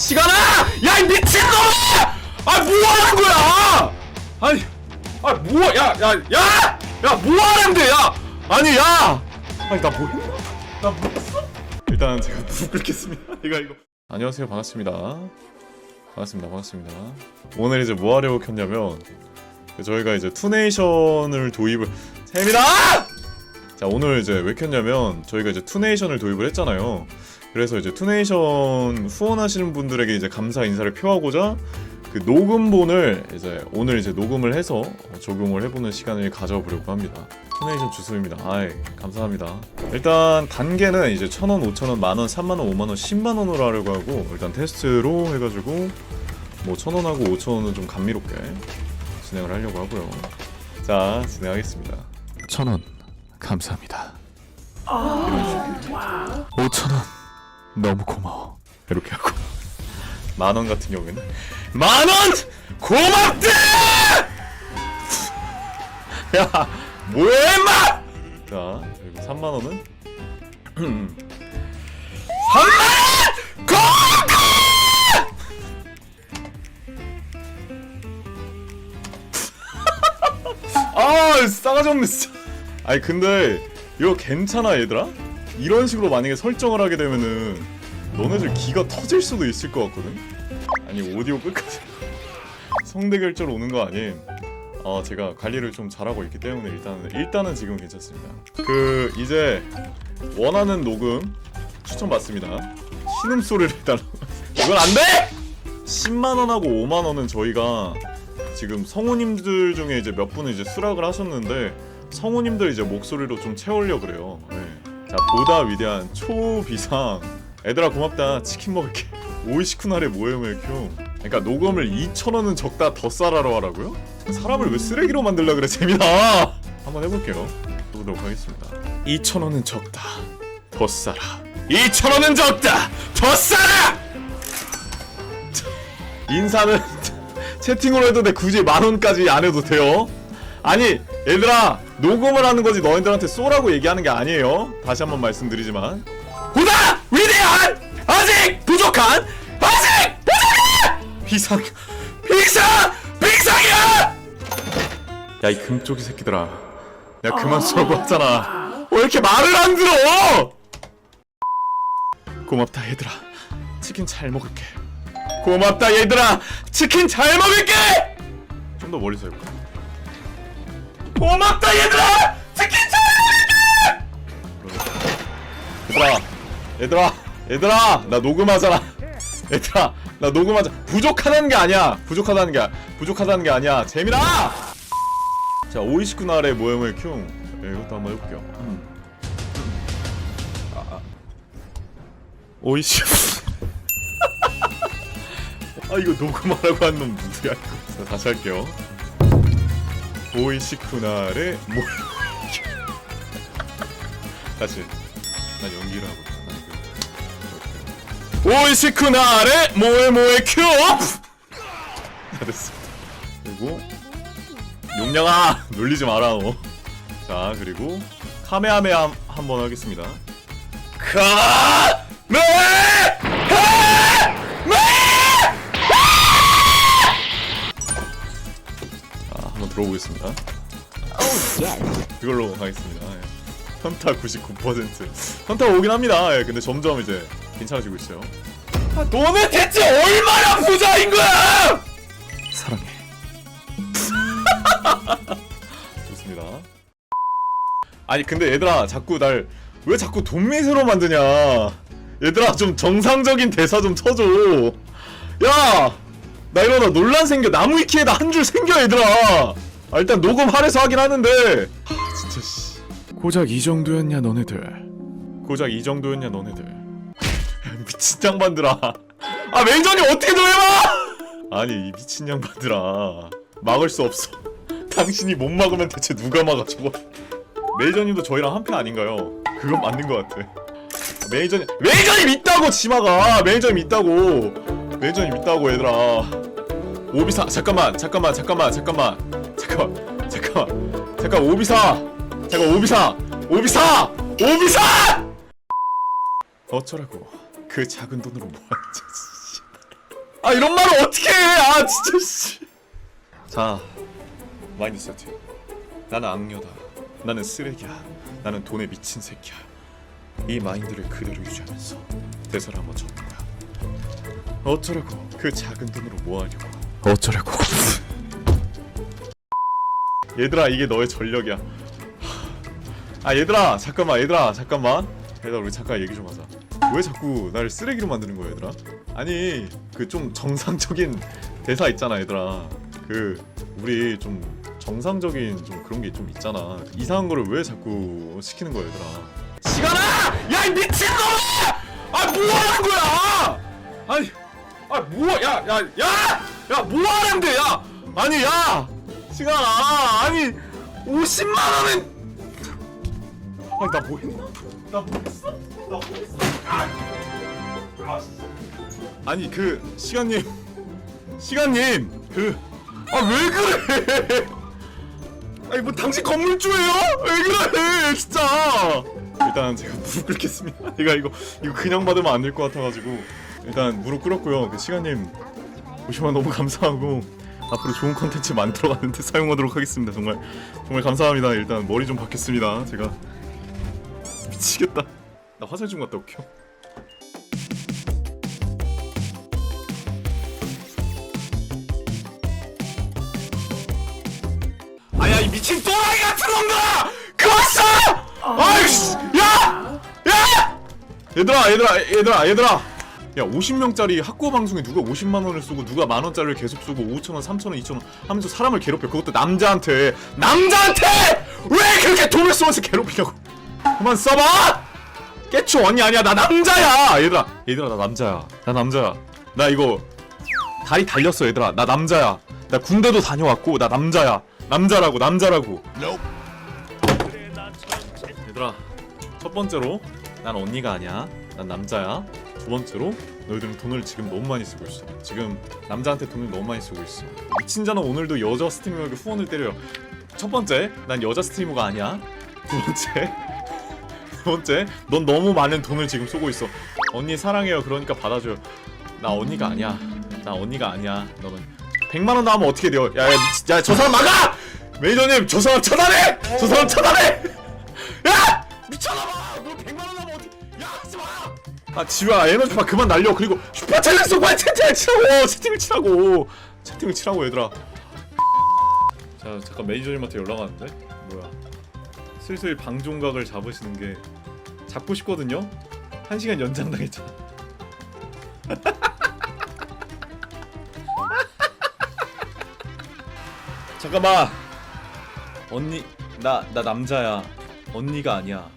시간아! 야, 이 미친놈아! 아, 뭐 하는 거야! 아니, 아, 뭐, 야, 야, 야! 야, 뭐 하는데, 야! 아니, 야! 아니, 나 뭐 했나? 나 뭐 했어? 일단 제가 불 끄겠습니다. 이거, 이거. 안녕하세요. 반갑습니다. 반갑습니다. 반갑습니다. 오늘 이제 뭐 하려고 켰냐면, 저희가 이제 투네이션을 도입을, 재미다! 자, 오늘 이제 왜 켰냐면, 저희가 이제 투네이션을 도입을 했잖아요. 그래서 이제 투네이션 후원하시는 분들에게 이제 감사 인사를 표하고자 그 녹음본을 이제 오늘 이제 녹음을 해서 적용을 해보는 시간을 가져보려고 합니다. 투네이션 주소입니다. 아이 감사합니다. 일단 단계는 이제 천 원, 오천 원, 만 원, 삼만 원, 오만 원, 십만 원으로 하려고 하고 일단 테스트로 해가지고 뭐 천 원하고 오천 원은 좀 감미롭게 진행을 하려고 하고요. 자 진행하겠습니다. 천원 감사합니다. 오천 원 너무 고마워. 이렇게 하고. 만 원 같은 경우에는? 만 원! 고맙다 야 뭐야 임마! 자 그리고 3만 원은? 3만 원! 고맙다 아 싸가지 없네 진짜. 아니 근데 이거 괜찮아 얘들아? 이런 식으로 만약에 설정을 하게 되면은 너네들 기가 터질 수도 있을 것 같거든? 아니 오디오 끝까지 성대결절 오는 거 아님 어 제가 관리를 좀 잘하고 있기 때문에 일단은 일단은 지금 괜찮습니다 그 이제 원하는 녹음 추천받습니다 신음소리를 일단 이건 안 돼! 10만원하고 5만원은 저희가 지금 성우님들 중에 이제 몇 분은 이제 수락을 하셨는데 성우님들 이제 목소리로 좀 채우려 그래요 네. 자 보다 위대한 초비상. 애들아 고맙다. 치킨 먹을게. 오이시쿠나레 모에모에 큐 그러니까 녹음을 2천원은 적다 더 싸라로 하라고요? 사람을 왜 쓰레기로 만들려 그래? 재민아! 한번 해볼게요. 해보도록 하겠습니다. 2천원은 적다. 더 싸라. 2천원은 적다! 더 싸라! 자, 인사는 채팅으로 해도 돼. 굳이 만원까지 안 해도 돼요. 아니 얘들아 녹음을 하는 거지 너희들한테 쏘라고 얘기하는 게 아니에요. 다시 한번 말씀드리지만. 보다 위대한! 아직 부족한! 아직 부족한 비상 비상 비상이야! 야 이 금쪽이 새끼들아. 내가 그만 쏘라고 했잖아. 왜 이렇게 말을 안 들어? 고맙다 얘들아. 치킨 잘 먹을게. 고맙다 얘들아. 치킨 잘 먹을게! 좀 더 멀리서 해볼까 고맙다 얘들아! 치킨 잘 먹을게 얘들아 얘들아 얘들아 나 녹음하잖아. 얘들아 나 녹음하자. 부족하다는 게 아니야. 부족하다는 게 부족하다는 게 아니야. 재민아 자 오이시쿠나의 모형을 큐 네, 이것도 한번 해볼게요. 음. 아, 아. 오이시 아 이거 녹음하라고 한 놈 누구야? 다시 할게요 오이시쿠나의 모형 다시 난 연기를 하고 있어 오이시쿠나레 모에모에 큐! 다 됐어. 그리고 용량아 놀리지 마라 너. 자 그리고 카메하메 한번 하겠습니다. 카메 한번 들어보겠습니다. 이걸로 가겠습니다. 예. 현타 99% 현타 오긴 합니다. 예, 근데 점점 이제 괜찮아지고 있어요. 아, 너는 대체 얼마나 부자인 거야? 사랑해. 좋습니다. 아니 근데 얘들아 자꾸 날 왜 자꾸 돈미세로 만드냐? 얘들아 좀 정상적인 대사 좀 쳐줘. 야, 나 이러다 논란 생겨. 나무 위키에다 한 줄 생겨 얘들아. 아, 일단 녹음 할애서 하긴 하는데. 아 진짜 씨. 고작 이 정도였냐 너네들. 고작 이 정도였냐 너네들? 미친 양반들아. 아 매니저님 어떻게 좀 해봐 아니 이 미친 양반들아. 막을 수 없어. 당신이 못 막으면 대체 누가 막아 저거 매니저님도 저희랑 한패 아닌가요? 그건 맞는 것 같아. 매니저님 매니저님 있다고 치마가. 매니저님 있다고. 매니저님 있다고 얘들아 오비사 잠깐만 잠깐만 잠깐만 잠깐만 잠깐만 잠깐만 잠깐 오비사 잠깐 오비사 오비사 오비사 어쩌라고 그 작은 돈으로 뭐 하지 아 이런 말을 어떻게 해? 아 진짜 씨. 자 마인드 세팅. 나는 악녀다. 나는 쓰레기야. 나는 돈에 미친 새끼야. 이 마인드를 그대로 유지하면서 대사를 한번 적는 거야. 어쩌라고 그 작은 돈으로 뭐 하려고? 어쩌려고? 얘들아 이게 너의 전력이야. 아 얘들아 잠깐만 얘들아 잠깐만. 얘들아 우리 잠깐 얘기 좀 하자. 왜 자꾸 나를 쓰레기로 만드는 거야 얘들아? 아니 그 좀 정상적인 대사 있잖아 얘들아. 그 우리 좀 정상적인 좀 그런 게 좀 있잖아. 이상한 거를 왜 자꾸 시키는 거야 얘들아? 시간아! 야 이 미친놈아! 아 뭐하는 거야? 아니 아 뭐야 야야 야 야 뭐하는데 야? 아니 야! 시간아 아니 50만 원은 아니 나 뭐했나? 나 뭐했어? 나 뭐했어? 아, 아, 아니 그 시간님. 시간님 그. 아 왜 그래? 아니 뭐 당신 건물주예요? 왜 그래 진짜? 일단 제가 무릎 꿇겠습니다. 제가 이거 이거 그냥 받으면 안 될 것 같아가지고. 일단 무릎 꿇었고요. 그 시간님 오시면 너무 감사하고 앞으로 좋은 컨텐츠 만들어가는데 사용하도록 하겠습니다. 정말 정말 감사합니다. 일단 머리 좀 받겠습니다. 제가. 미치겠다. 나 화장 좀 갔다 올게요. 아야 이 미친 또라이 같은 놈들아! 써 아이씨! 야! 야! 얘들아 얘들아 얘들아 얘들아 야 50명짜리 학고 방송에 누가 50만 원을 쏘고 누가 만 원짜리를 계속 쏘고 5천 원, 3천 원, 2천 원 하면서 사람을 괴롭혀. 그것도 남자한테. 남자한테! 왜 그렇게 돈을 쏘면서 괴롭히냐고. 그만 써봐! 깨초 언니 아니야. 나 남자야. 얘들아 얘들아 나 남자야. 나 남자야. 나 이거 다리 달렸어 얘들아. 나 남자야. 나 군대도 다녀왔고 나 남자야. 남자라고 남자라고. 얘들아 첫 번째로 난 언니가 아니야. 난 남자야 두 번째로 너희들은 돈을 지금 너무 많이 쓰고 있어. 지금 남자한테 돈을 너무 많이 쓰고 있어. 미친 자는 오늘도 여자 스트리머에게 후원을 때려요. 첫 번째 난 여자 스트리머가 아니야. 두 번째 두 번째 넌 너무 많은 돈을 지금 쏘고 있어. 언니 사랑해요. 그러니까 받아줘요. 나 언니가 아니야. 나 언니가 아니야. 너는 100만 원 나오면 어떻게 돼요? 야 야 미친 야저 사람 막아! 매니저님 저 사람 차단해! 저 사람 차단해! 야! 미쳤나봐 너 100만 원 나오면 어떻게 야 하지 마 아 지우야 에너지 바 그만 날려. 그리고 슈퍼챗을 쏘고 채팅을 치라고. 채팅을 치라고. 채팅을 치라고 얘들아. 자 잠깐 매니저님한테 연락 왔는데? 뭐야? 슬슬 방종각을 잡으시는 게 잡고 싶거든요? 한 시간 연장 당했잖아. 잠깐만. 언니 나 나 남자야. 언니가 아니야